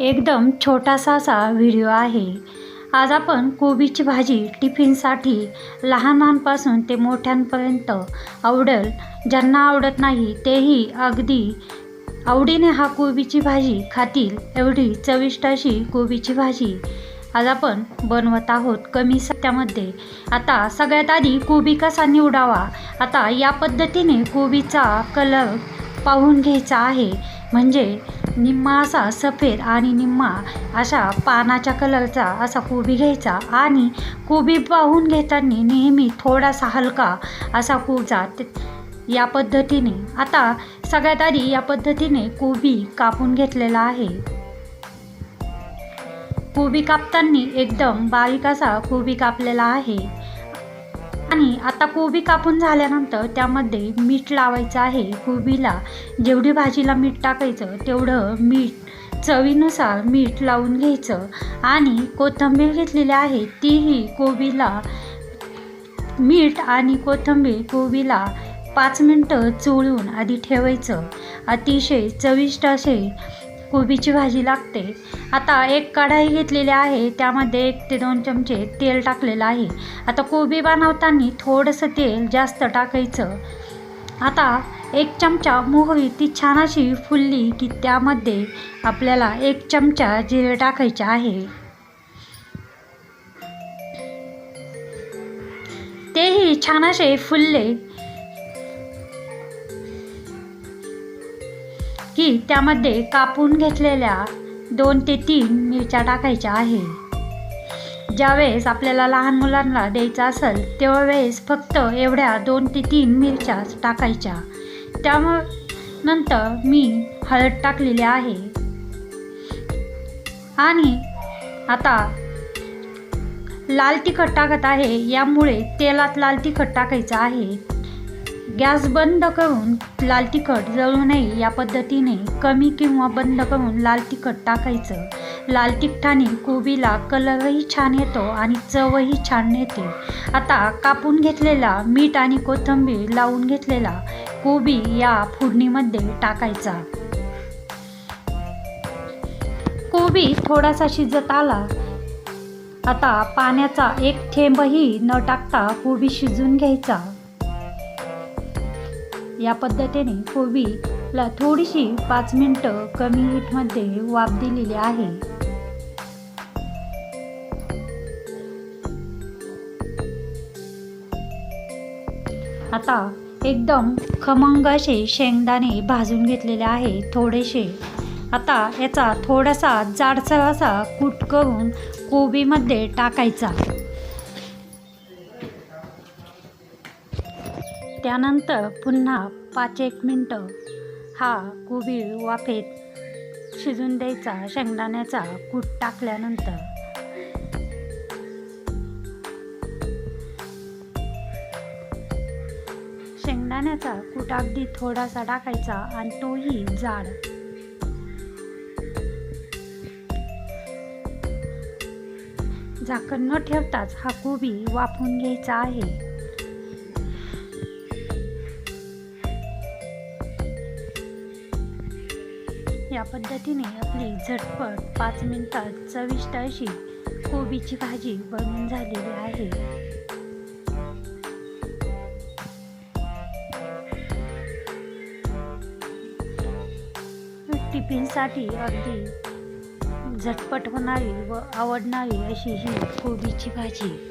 एकदम छोटासा असा व्हिडिओ आहे. आज आपण कोबीची भाजी टिफिनसाठी लहानांपासून ते मोठ्यांपर्यंत आवडेल. ज्यांना आवडत नाही तेही अगदी आवडीने हा कोबीची भाजी खातील एवढी चविष्ट अशी कोबीची भाजी आज आपण बनवत आहोत कमी सत्यामध्ये. आता सगळ्यात आधी कोबी कसा निवडावा? आता या पद्धतीने कोबीचा कलर पाहून घ्यायचा आहे. म्हणजे निम्मा असा सफेद आणि निम्मा अशा पानाच्या कलरचा असा कोबी घ्यायचा आणि कोबी पाहून घेताना नेहमी थोडासा हलका असा कोबचा या पद्धतीने आता सगळ्यात आधी या पद्धतीने कोबी कापून घेतलेला आहे. कोबी कापताना एकदम बारीक असा कोबी कापलेला आहे. आणि आता कोबी कापून झाल्यानंतर त्यामध्ये मीठ लावायचं आहे. कोबीला जेवढी भाजीला मीठ टाकायचं तेवढं मीठ चवीनुसार मीठ लावून घ्यायचं आणि कोथिंबीर घेतलेली आहे तीही कोबीला मीठ आणि कोथिंबीर कोबीला पाच मिनटं चोळून आधी ठेवायचं. अतिशय चविष्ट असे कोबीची भाजी लागते. आता एक कढाई घेतलेली आहे. त्यामध्ये एक ते दोन चमचे तेल टाकलेलं आहे. आता कोबी बनवताना थोडंसं तेल जास्त टाकायचं. आता एक चमचा मोहरी ती छान अशी फुलली की त्यामध्ये आपल्याला एक चमचा जिरे टाकायचे आहे. तेही छान असे फुलले की त्यामध्ये कापून घेतलेल्या दोन ते तीन मिरच्या टाकायच्या आहे. ज्यावेळेस आपल्याला लहान मुलांना द्यायचं असेल त्यावेळेस फक्त एवढ्या दोन ते तीन मिरच्याच टाकायच्या. त्यामुळे नंतर मी हळद टाकलेली आहे. आणि आता लाल तिखट टाकत आहे यामुळे तेलात लाल तिखट टाकायचं आहे. गॅस बंद करून लाल तिखट जळू नये या पद्धतीने कमी किंवा बंद करून लाल तिखट टाकायचं. लाल तिखटाने कोबीला कलरही छान येतो आणि चवही छान येते. आता कापून घेतलेला मीठ आणि कोथिंबीर लावून घेतलेला कोबी या फोडणीमध्ये टाकायचा. कोबी थोडासा शिजत आला. आता पाण्याचा एक थेंबही न टाकता कोबी शिजून घ्यायचा. या पद्धतीने कोबीला थोडीशी पाच मिनटं कमी हीटमध्ये वाफ दिलेली आहे. आता एकदम खमंग असे शेंगदाणे भाजून घेतलेले आहे थोडेसे. आता याचा थोडासा जाडसर असा कूट करून कोबीमध्ये टाकायचा. त्यानंतर पुन्हा पाच एक मिनटं हा कोबीळ वाफेत शिजून द्यायचा शेंगदाण्याचा कूट टाकल्यानंतर. शेंगदाण्याचा कूट अगदी थोडासा टाकायचा आणि तोही जाड. झाकण न ठेवताच हा कोबी वाफून घ्यायचा आहे. या पद्धतीने आपली झटपट पाच मिनटात चविष्ट अशी कोबीची भाजी बनून झालेली आहे. टिफिनसाठी अगदी झटपट होणारी व आवडणारी अशी ही कोबीची भाजी.